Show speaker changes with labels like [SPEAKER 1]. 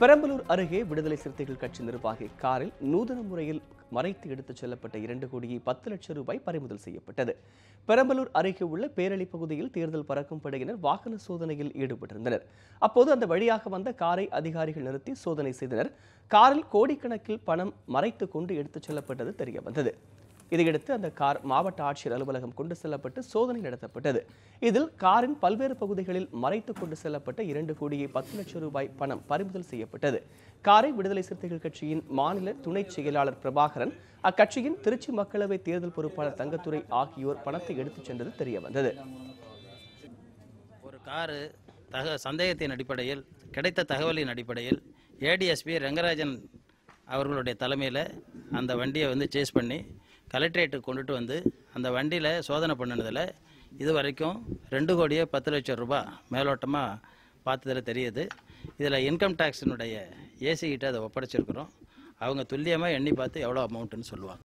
[SPEAKER 1] பெரம்பலூர் அருகே விடுதலை சிறுத்தைகள் கட்சி நிர்வாகி காரில் நூதன முறையில் மறைத்து எடுத்துச் செல்லப்பட்ட இரண்டு கோடியே பத்து லட்சம் ரூபாய் பறிமுதல் செய்யப்பட்டது. பெரம்பலூர் அருகே உள்ள பேரளி பகுதியில் தேர்தல் பறக்கும் படையினர் வாகன சோதனையில் ஈடுபட்டிருந்தனர். அப்போது அந்த வழியாக வந்த காரை அதிகாரிகள் நிறுத்தி சோதனை செய்தனர். காரில் கோடிக்கணக்கில் பணம் மறைத்து கொண்டு எடுத்துச் செல்லப்பட்டது தெரிய வந்தது இதையடுத்து அந்த கார் மாவட்ட ஆட்சியர் அலுவலகம் கொண்டு செல்லப்பட்டு சோதனை நடத்தப்பட்டது. இதில் காரின் பல்வேறு பகுதிகளில் மறைத்து கொண்டு செல்லப்பட்ட இரண்டு கோடியே பத்து லட்சம் ரூபாய் பணம் பறிமுதல் செய்யப்பட்டது. காரை விடுதலை சிறுத்தைகள் கட்சியின் மாநில துணை செயலாளர் பிரபாகரன் அக்கட்சியின் திருச்சி மக்களவை தேர்தல் பொறுப்பாளர் தங்கத்துறை ஆகியோர் பணத்தை எடுத்துச் சென்றது தெரிய வந்தது
[SPEAKER 2] ஒரு காரு தக சந்தேகத்தின் அடிப்படையில் கிடைத்த தகவலின் அடிப்படையில் ஏடிஎஸ்பி ரங்கராஜன் அவர்களுடைய தலைமையில் அந்த வண்டியை வந்து சேஸ் பண்ணி கலெக்டரேட்டுக்கு கொண்டுட்டு வந்து அந்த வண்டியில் சோதனை பண்ணினதில் இது வரைக்கும் ரெண்டு கோடியே பத்து லட்சம் ரூபாய் மேலோட்டமாக பார்த்ததில் தெரியுது. இதில் இன்கம் டேக்ஸினுடைய ஏசிக்கிட்ட அதை ஒப்படைச்சிருக்கிறோம். அவங்க துல்லியமாக எண்ணி பார்த்து எவ்வளோ அமௌண்ட்டுன்னு சொல்லுவாங்க.